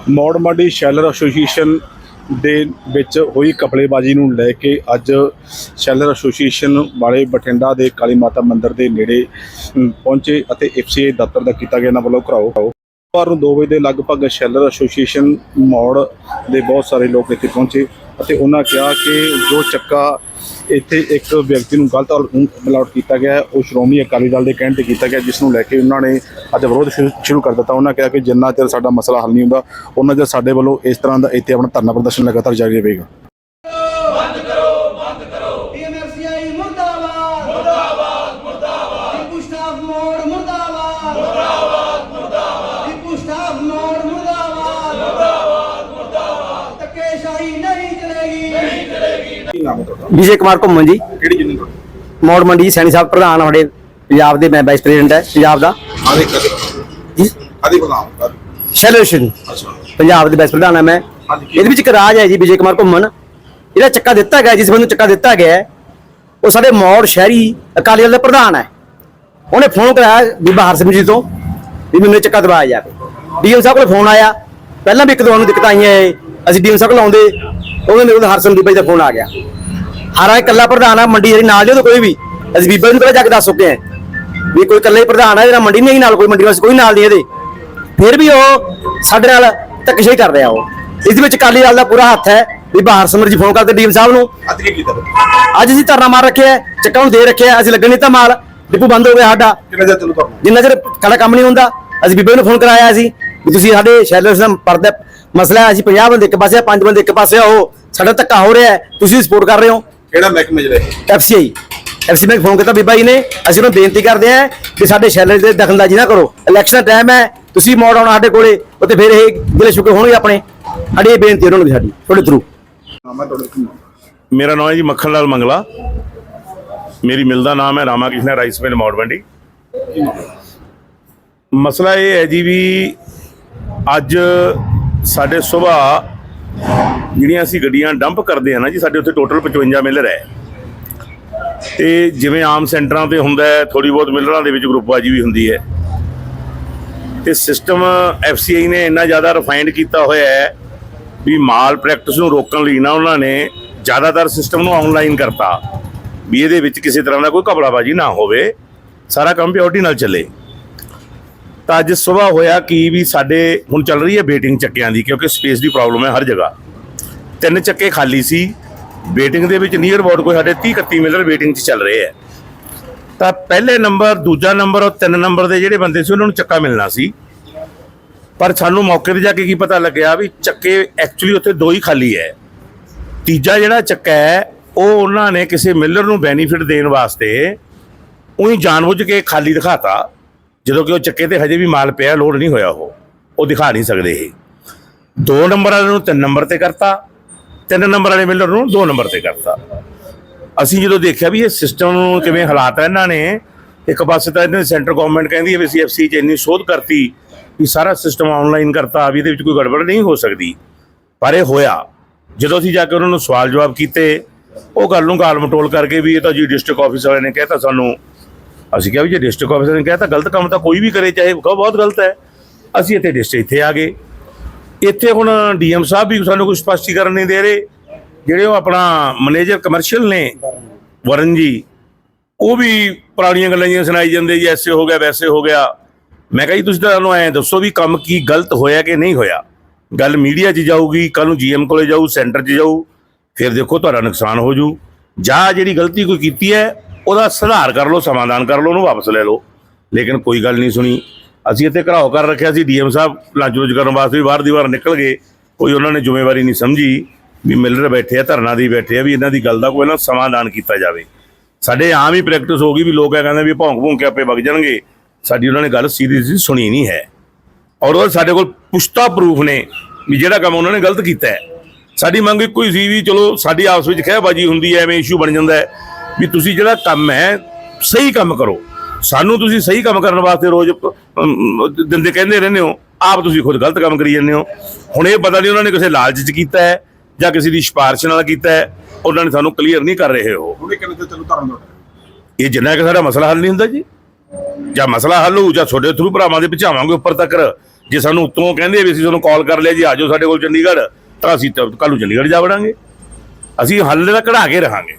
Maur Mandi sheller association ਦੇ ਵਿੱਚ ਹੋਈ ਕਪੜੇਬਾਜ਼ੀ ਨੂੰ ਲੈ ਕੇ ਅੱਜ ਸ਼ੈਲਰ ਐਸੋਸੀਏਸ਼ਨ ਵਾਲੇ ਬਠਿੰਡਾ ਦੇ ਕਾਲੀ ਮਾਤਾ ਮੰਦਿਰ ਦੇ ਨੇੜੇ ਪਹੁੰਚੇ ਅਤੇ ਐਫਸੀਏ ਦਫ਼ਤਰ ਦਾ ਕੀਤਾ ਗਿਆ ਇਹਨਾਂ ਵੱਲੋਂ ਘਰਾਓ। ਪਰ ਨੂੰ 2 ਵਜੇ ਦੇ ਲਗਭਗ ਸ਼ੈਲਰ ਐਸੋਸੀਏਸ਼ਨ ਮੌੜ ਦੇ ਬਹੁਤ ਸਾਰੇ ਲੋਕ ਇੱਥੇ ਪਹੁੰਚੇ। ਅਤੇ ਉਹਨਾਂ ਕਿਹਾ ਕਿ ਜੋ ਚੱਕਾ ਇੱਥੇ ਇੱਕ ਵਿਅਕਤੀ ਨੂੰ ਗਲਤ ਬਲੌਟ ਕੀਤਾ ਗਿਆ ਉਹ ਸ਼੍ਰੋਮਣੀ ਅਕਾਲੀ ਦਲ ਦੇ ਕਹਿਣ ਤੇ ਕੀਤਾ ਗਿਆ, ਜਿਸ ਨੂੰ ਲੈ ਕੇ ਉਹਨਾਂ ਨੇ ਅੱਜ ਵਿਰੋਧ ਸ਼ੁਰੂ- ਸ਼ੁਰੂ ਕਰ ਦਿੱਤਾ। ਉਹਨਾਂ ਕਿਹਾ ਕਿ ਜਿੰਨਾ ਚਿਰ ਸਾਡਾ ਮਸਲਾ ਹੱਲ ਨਹੀਂ ਹੁੰਦਾ, ਉਹਨਾਂ ਚਿਰ ਸਾਡੇ ਵੱਲੋਂ ਇਸ ਤਰ੍ਹਾਂ ਦਾ ਇੱਥੇ ਆਪਣਾ ਧਰਨਾ ਪ੍ਰਦਰਸ਼ਨ ਲਗਾਤਾਰ ਜਾਰੀ ਰਹੇਗਾ। ਨਾਮ ਹੈ ਤੁਹਾਡਾ? ਵਿਜੇ ਕੁਮਾਰ ਘੁੰਮਣ ਜੀ। ਕਿਹੜੀ ਜਿੰਨੀ ਤੁਹਾਡੀ? ਮੌੜ ਮੰਡੀ ਸੈਣੀ ਸਾਹਿਬ ਪ੍ਰਧਾਨ ਸਾਡੇ ਪੰਜਾਬ ਦੇ ਮੈਂ ਵਾਈਸ ਪ੍ਰੈਜ਼ੀਡੈਂਟ ਹੈ ਪੰਜਾਬ ਦਾ। ਆਦੇ ਕਦੇ ਜੀ? ਆਦੇ ਬਣਾ ਸੈਲੂਸ਼ਨ ਅੱਛਾ। ਪੰਜਾਬ ਦੇ ਵਾਈਸ ਪ੍ਰਧਾਨ ਹੈ ਮੈਂ। ਇਹਦੇ ਵਿੱਚ ਇੱਕ ਰਾਜ ਹੈ ਜੀ ਵਿਜੇ ਕੁਮਾਰ ਘੁੰਮਣ। ਇਹਦਾ ਚੱਕਾ ਦਿੱਤਾ ਗਿਆ ਜਿਸ ਬੰਦੇ ਨੂੰ ਚੱਕਾ ਦਿੱਤਾ ਗਿਆ ਹੈ, ਉਹ ਸਾਡੇ ਮੌੜ ਸ਼ਹਿਰੀ ਅਕਾਲੀ ਦਲ ਦਾ ਪ੍ਰਧਾਨ ਹੈ। ਉਹਨੇ ਫੋਨ ਕਰਾਇਆ ਬੀਬਾ ਹਰਸਿਮਰਤ ਜੀ ਤੋਂ ਵੀ ਮੈਨੂੰ ਇਹ ਚੱਕਾ ਦਵਾਇਆ ਜਾਵੇ। ਡੀਐਮ ਸਾਹਿਬ ਕੋਲ ਫੋਨ ਆਇਆ। ਪਹਿਲਾਂ ਵੀ ਇੱਕ ਦੋ ਨੂੰ ਦਿੱਕਤਾਂ ਆਈਆਂ ਇਹ। ਅਸੀਂ ਡੀਐਮ ਸਾਹਿਬ ਕੋਲ ਆਉਂਦੇ ਉਹਨੇ ਉਹਦਾ ਹਰਸਿਮਰਤ ਬਾਈ ਦਾ ਫੋਨ ਆ ਗਿਆ। ਹਾਰਾ ਇਕੱਲਾ ਪ੍ਰਧਾਨ ਆ ਮੰਡੀ ਜਿਹੜੀ ਨਾਲ ਨਹੀਂ ਕੋਈ ਵੀ। ਅਸੀਂ ਬੀਬਾ ਨੂੰ ਪਹਿਲਾਂ ਜਾ ਕੇ ਦੱਸ ਚੁੱਕੇ ਹਾਂ ਵੀ ਕੋਈ ਇਕੱਲਾ ਹੀ ਪ੍ਰਧਾਨ ਹੈ ਜਿਹੜਾ ਮੰਡੀ ਨਹੀਂ ਨਾਲ ਕੋਈ ਮੰਡੀ ਵਾਸਤੇ ਕੋਈ ਨਾਲ ਨਹੀਂ ਇਹਦੇ। ਫਿਰ ਵੀ ਉਹ ਸਾਡੇ ਨਾਲ ਧੱਕੇਸ਼ਾਹੀ ਕਰ ਰਿਹਾ ਉਹ। ਇਸ ਦੇ ਵਿੱਚ ਅਕਾਲੀ ਦਲ ਦਾ ਪੂਰਾ ਹੱਥ ਹੈ ਵੀ ਬਾਹਰ ਸਮਰ ਜੀ ਫੋਨ ਕਰਦੇ ਡੀਐਮ ਸਾਹਿਬ ਨੂੰ। ਅੱਜ ਕੀ ਕੀਤਾ ਅੱਜ ਅਸੀਂ ਧਰਨਾ ਮਾਰ ਰੱਖਿਆ ਚੱਕਾ ਨੂੰ ਦੇ ਰੱਖਿਆ ਅਸੀਂ ਲੱਗਣ ਨਹੀਂ ਤਾਂ ਮਾਲ। ਡਿਪੂ ਬੰਦ ਹੋ ਗਿਆ ਸਾਡਾ। ਕਿੰਨਾ ਚਿਰ ਚੱਲੂ ਤੁਹਾਨੂੰ ਜਿੰਨਾ ਚਿਰ ਸਾਡਾ ਕੰਮ ਨਹੀਂ ਹੁੰਦਾ ਅਸੀਂ ਬੀਬੀ ਨੂੰ ਫੋਨ ਕਰਾਇਆ ਸੀ ਵੀ ਤੁਸੀਂ ਸਾਡੇ ਸ਼ੈਲਰਸ ਦਾ ਪਰਦਾ ਮਸਲਾ ਹੈ ਅਸੀਂ 50 ਬੰਦੇ ਇੱਕ ਪਾਸੇ ਆ 5 ਬੰਦੇ ਇੱਕ ਪਾਸੇ ਆ ਉਹ ਸਾਡਾ ਧੱਕਾ ਹੋ ਰਿਹਾ ਤੁਸੀਂ ਸਪੋਰਟ ਕਰ ਰਹੇ ਹੋ। ਕਿਹੜਾ ਮਹਿਕਮੇ ਚ ਰਹੇ? ਐਫਸੀਆਈ ਐਫਸੀ ਨੇ ਫੋਨ ਕੀਤਾ ਬੀਬਾ ਜੀ ਨੇ। ਅਸੀਂ ਉਹਨੂੰ ਬੇਨਤੀ ਕਰਦੇ ਹਾਂ ਕਿ ਸਾਡੇ ਸ਼ੈਲਰ ਦੇ ਦਖਲਅੰਦਾਜ਼ੀ ਨਾ ਕਰੋ। ਇਲੈਕਸ਼ਨ ਟਾਈਮ ਹੈ ਤੁਸੀਂ ਮੋੜ ਆਉਣਾ ਸਾਡੇ ਕੋਲੇ ਉੱਤੇ ਫਿਰ ਇਹ ਜ਼ਿਲ੍ਹੇ ਸ਼ੁਕੇ ਹੋਣਗੇ ਆਪਣੇ। ਸਾਡੀ ਇਹ ਬੇਨਤੀ ਉਹਨਾਂ ਨੂੰ ਵੀ ਸਾਡੀ ਤੁਹਾਡੇ ਥਰੂ ਮੇਰਾ ਨਾਮ ਹੈ ਜੀ ਮੱਖਣ ਲਾਲ ਮੰਗਲਾ। ਮੇਰੀ ਮਿਲ ਦਾ ਨਾਮ ਹੈ ਰਾਮਾ ਕ੍ਰਿਸ਼ਨਾ ਰਾਈਸ ਮਿਲ ਮੌੜਵੰਡੀ ਮਸਲਾ ਇਹ ਹੈ ਜੀ ਵੀ ਅੱਜ ਸਾਡੇ ਸਵੇਰ ਜਿਹੜੀਆਂ ਅਸੀਂ ਗੱਡੀਆਂ ਡੰਪ ਕਰਦੇ ਆ ਨਾ ਜੀ, ਸਾਡੇ ਉੱਥੇ ਟੋਟਲ 55 ਮਿਲਰ ਹੈ। ਤੇ ਜਿਵੇਂ ਆਮ ਸੈਂਟਰਾਂ ਤੇ ਹੁੰਦਾ ਹੈ ਥੋੜੀ ਬਹੁਤ ਮਿਲਰਾਂ ਦੇ ਵਿੱਚ ਗਰੁੱਪਬਾਜੀ ਵੀ ਹੁੰਦੀ ਹੈ। ਤੇ ਸਿਸਟਮ ਐਫਸੀਆਈ ਨੇ ਇੰਨਾ ਜ਼ਿਆਦਾ ਰਿਫਾਈਨਡ ਕੀਤਾ ਹੋਇਆ ਹੈ ਵੀ ਮਾਲ ਪ੍ਰੈਕਟਿਸ ਨੂੰ ਰੋਕਣ ਲਈ ਨਾ ਉਹਨਾਂ ਨੇ ਜ਼ਿਆਦਾਤਰ ਸਿਸਟਮ ਨੂੰ ਆਨਲਾਈਨ ਕਰਤਾ। ਵੀ ਇਹਦੇ ਵਿੱਚ ਕਿਸੇ ਤਰ੍ਹਾਂ ਦਾ ਕੋਈ ਘਬਰਾਬਾਜ਼ੀ ਨਾ ਹੋਵੇ। ਸਾਰਾ ਕੰਮ ਪਿਓਰਟੀ ਨਾਲ ਚੱਲੇ। ਤਾਂ ਅੱਜ ਸਵੇਰ ਹੋਇਆ ਕਿ ਵੀ ਸਾਡੇ ਹੁਣ ਚੱਲ ਰਹੀ ਹੈ ਵੇਟਿੰਗ ਚੱਕਿਆਂ ਦੀ, ਕਿਉਂਕਿ ਸਪੇਸ ਦੀ ਪ੍ਰੋਬਲਮ ਹੈ ਹਰ ਜਗ੍ਹਾ। ਤਿੰਨ ਚੱਕੇ ਖਾਲੀ ਸੀ ਵੇਟਿੰਗ ਦੇ ਵਿੱਚ ਨੀਅਰ ਅਬਾਊਟ ਕੋਈ ਸਾਡੇ 30 31 ਮਿਲਰ ਵੇਟਿੰਗ 'ਚ ਚੱਲ ਰਹੇ ਹੈ। ਤਾਂ ਪਹਿਲੇ ਨੰਬਰ ਦੂਜਾ ਨੰਬਰ ਔਰ ਤਿੰਨ ਨੰਬਰ ਦੇ ਜਿਹੜੇ ਬੰਦੇ ਸੀ, ਉਹਨਾਂ ਨੂੰ ਚੱਕਾ ਮਿਲਣਾ ਸੀ। ਪਰ ਸਾਨੂੰ ਮੌਕੇ ਤੇ ਜਾ ਕੇ ਕੀ ਪਤਾ ਲੱਗਿਆ ਵੀ ਚੱਕੇ ਐਕਚੁਅਲੀ ਉੱਥੇ ਦੋ ਹੀ ਖਾਲੀ ਹੈ। ਤੀਜਾ ਜਿਹੜਾ ਚੱਕਾ ਹੈ, ਉਹ ਉਹਨਾਂ ਨੇ ਕਿਸੇ ਮਿਲਰ ਨੂੰ ਬੈਨੀਫਿਟ ਦੇਣ ਵਾਸਤੇ ਉਹੀ ਜਾਣਬੁੱਝ ਕੇ ਖਾਲੀ ਦਿਖਾਤਾ। ਜਦੋਂ ਕਿ ਉਹ ਚੱਕੇ ਤੇ ਹਜੇ ਵੀ ਮਾਲ ਪਿਆ, ਲੋਡ ਨਹੀਂ ਹੋਇਆ ਉਹ। ਉਹ ਦਿਖਾ ਨਹੀਂ ਸਕਦੇ ਇਹ। ਦੋ ਨੰਬਰ ਵਾਲੇ ਨੂੰ ਤਿੰਨ ਨੰਬਰ ਤੇ ਕਰਤਾ। ਤਿੰਨ ਨੰਬਰ ਵਾਲੇ ਮਿਲਰ ਨੂੰ ਦੋ ਨੰਬਰ ਤੇ ਕਰਤਾ। ਅਸੀਂ ਜਦੋਂ ਦੇਖਿਆ ਵੀ ਇਹ ਸਿਸਟਮ ਨੂੰ ਕਿਵੇਂ ਹਾਲਾਤ ਹੈ ਇਹਨਾਂ ਨੇ, ਇੱਕ ਪਾਸੇ ਤਾਂ ਇਹਨਾਂ ਸੈਂਟਰ ਗਵਰਨਮੈਂਟ ਕਹਿੰਦੀ ਹੈ ਵੀ ਸੀਐਫਸੀ ਚ ਇੰਨੀ ਸੋਧ ਕਰਤੀ ਵੀ ਸਾਰਾ ਸਿਸਟਮ ਆਨਲਾਈਨ ਕਰਤਾ, ਵੀ ਇਹਦੇ ਵਿੱਚ ਕੋਈ ਗੜਬੜ ਨਹੀਂ ਹੋ ਸਕਦੀ। ਪਰ ਇਹ ਹੋਇਆ। ਜਦੋਂ ਅਸੀਂ ਜਾ ਕੇ ਉਹਨਾਂ ਨੂੰ ਸਵਾਲ ਜਵਾਬ ਕੀਤੇ, ਉਹ ਗੱਲ ਨੂੰ ਗਾਲ ਮਟੋਲ ਕਰਕੇ ਵੀ ਇਹ ਤਾਂ ਜੀ ਡਿਸਟ੍ਰਿਕਟ ਆਫਿਸ ਵਾਲੇ ਨੇ ਕਹਿਤਾ ਸਾਨੂੰ ਅਸੀਂ ਕਿਹਾ ਵੀ ਜੇ ਡਿਸਟ੍ਰਿਕਟ ਆਫਿਸਰ ਨੇ ਕਿਹਾ ਤਾਂ ਗਲਤ ਕੰਮ ਤਾਂ ਕੋਈ ਵੀ ਕਰੇ, ਚਾਹੇ ਉਹ ਬਹੁਤ ਗਲਤ ਹੈ। ਅਸੀਂ ਇੱਥੇ ਡਿਸਟ੍ਰਿਕਟ ਇੱਥੇ ਆ ਗਏ। ਇੱਥੇ ਹੁਣ ਡੀਐਮ ਸਾਹਿਬ ਵੀ ਸਾਨੂੰ ਕੋਈ ਸਪਸ਼ਟੀਕਰਨ ਨਹੀਂ ਦੇ ਰਹੇ। ਜਿਹੜੇ ਉਹ ਆਪਣਾ ਮੈਨੇਜਰ ਕਮਰਸ਼ੀਅਲ ਨੇ, ਵਰਨ ਜੀ, ਉਹ ਵੀ ਪੁਰਾਣੀਆਂ ਗੱਲਾਂ ਜੀਆਂ ਸੁਣਾਈ ਜਾਂਦੇ ਜੀ, ਐਸੇ ਹੋ ਗਿਆ, ਵੈਸੇ ਹੋ ਗਿਆ। ਮੈਂ ਕਹਾਂ ਜੀ, ਤੁਸੀਂ ਤਾਂ ਸਾਨੂੰ ਐਂ ਦੱਸੋ ਵੀ ਕੰਮ ਕੀ ਗਲਤ ਹੋਇਆ ਕਿ ਨਹੀਂ ਹੋਇਆ? ਗੱਲ ਮੀਡੀਆ 'ਚ ਜਾਊਗੀ ਕੱਲ ਨੂੰ ਜੀਐਮ ਕੋਲੇ ਜਾਊ, ਸੈਂਟਰ 'ਚ ਜਾਊ, ਫਿਰ ਦੇਖੋ ਤੁਹਾਡਾ ਨੁਕਸਾਨ ਹੋ ਜੂ। ਜਾਂ ਜਿਹੜੀ ਗਲਤੀ ਕੋਈ ਕੀਤੀ ਹੈ ਉਹਦਾ ਸੁਧਾਰ ਕਰ ਲਓ, ਸਮਾਧਾਨ ਕਰ ਲਓ, ਉਹਨੂੰ ਵਾਪਸ ਲੈ ਲਓ। ਲੇਕਿਨ ਕੋਈ ਗੱਲ ਨਹੀਂ ਸੁਣੀ। ਅਸੀਂ ਇੱਥੇ ਘਰਾਓ ਕਰ ਰੱਖਿਆ ਸੀ। ਡੀਐਮ ਸਾਹਿਬ ਲੰਚ ਲੁੰਚ ਕਰਨ ਵਾਸਤੇ ਵੀ ਬਾਹਰ ਦੀ ਵਾਰ ਨਿਕਲ ਗਏ। ਕੋਈ ਉਹਨਾਂ ਨੇ ਜ਼ਿੰਮੇਵਾਰੀ ਨਹੀਂ ਸਮਝੀ ਵੀ ਮਿਲਰ ਬੈਠੇ ਆ, ਧਰਨਾ ਦੀ ਬੈਠੇ ਆ, ਵੀ ਇਹਨਾਂ ਦੀ ਗੱਲ ਦਾ ਕੋਈ ਨਾ ਸਮਾਧਾਨ ਕੀਤਾ ਜਾਵੇ। ਸਾਡੇ ਆਮ ਹੀ ਪ੍ਰੈਕਟਿਸ ਹੋ ਗਈ ਵੀ ਲੋਕ ਇਹ ਕਹਿੰਦੇ ਵੀ ਭੌਂਕ ਭੌਂਕ ਕੇ ਆਪੇ ਵਗ ਜਾਣਗੇ। ਸਾਡੀ ਉਹਨਾਂ ਨੇ ਗੱਲ ਸੀਰੀਅਸਲੀ ਸੁਣੀ ਨਹੀਂ ਹੈ। ਔਰ ਉਹ ਸਾਡੇ ਕੋਲ ਪੁਸ਼ਤਾ ਪ੍ਰੂਫ ਨੇ ਵੀ ਜਿਹੜਾ ਕੰਮ ਉਹਨਾਂ ਨੇ ਗਲਤ ਕੀਤਾ ਹੈ। ਸਾਡੀ ਮੰਗ ਇੱਕੋ ਹੀ ਸੀ ਵੀ ਚਲੋ ਸਾਡੀ ਆਪਸ ਵਿੱਚ ਖਹਿਬਾਜੀ ਹੁੰਦੀ ਹੈ, ਐਵੇਂ ਇਸ਼ੂ ਬਣ ਜਾਂਦਾ ਹੈ। ਵੀ ਤੁਸੀਂ ਜਿਹੜਾ ਕੰਮ ਹੈ ਸਹੀ ਕੰਮ ਕਰੋ। ਸਾਨੂੰ ਤੁਸੀਂ ਸਹੀ ਕੰਮ ਕਰਨ ਵਾਸਤੇ ਰੋਜ਼ ਦਿੰਦੇ ਕਹਿੰਦੇ ਰਹਿੰਦੇ ਹੋ ਆਪ ਤੁਸੀਂ ਖੁਦ ਗਲਤ ਕੰਮ ਕਰੀ ਜਾਂਦੇ ਹੋ। ਹੁਣ ਇਹ ਪਤਾ ਨਹੀਂ ਉਹਨਾਂ ਨੇ ਕਿਸੇ ਲਾਲਚ 'ਚ ਕੀਤਾ ਹੈ ਜਾਂ ਕਿਸੇ ਦੀ ਸਿਫਾਰਿਸ਼ ਨਾਲ ਕੀਤਾ ਹੈ ਉਹਨਾਂ ਨੇ ਸਾਨੂੰ ਕਲੀਅਰ ਨਹੀਂ ਕਰ ਰਹੇ ਹੋ ਹੁਣੇ ਇਹ ਜਿੰਨਾ ਕਿ ਸਾਡਾ ਮਸਲਾ ਹੱਲ ਨਹੀਂ ਹੁੰਦਾ ਜੀ। ਜਾਂ ਮਸਲਾ ਹੱਲ ਹੋਊ ਜਾਂ ਤੁਹਾਡੇ ਥਰੂ ਭਰਾਵਾਂ ਦੇ ਪਹੁੰਚਾਵਾਂਗੇ ਉੱਪਰ ਤੱਕ। ਜੇ ਸਾਨੂੰ ਉੱਤੋਂ ਕਹਿੰਦੇ ਵੀ ਅਸੀਂ ਤੁਹਾਨੂੰ ਕਾਲ ਕਰ ਲਿਆ ਜੀ ਆ ਜਾਓ ਸਾਡੇ ਕੋਲ ਚੰਡੀਗੜ੍ਹ ਤਾਂ ਅਸੀਂ ਕੱਲ ਚੰਡੀਗੜ੍ਹ ਜਾ ਵੜਾਂਗੇ। ਅਸੀਂ ਹੱਲ ਦਾ ਕਢਾ ਕੇ ਰਹਾਂਗੇ।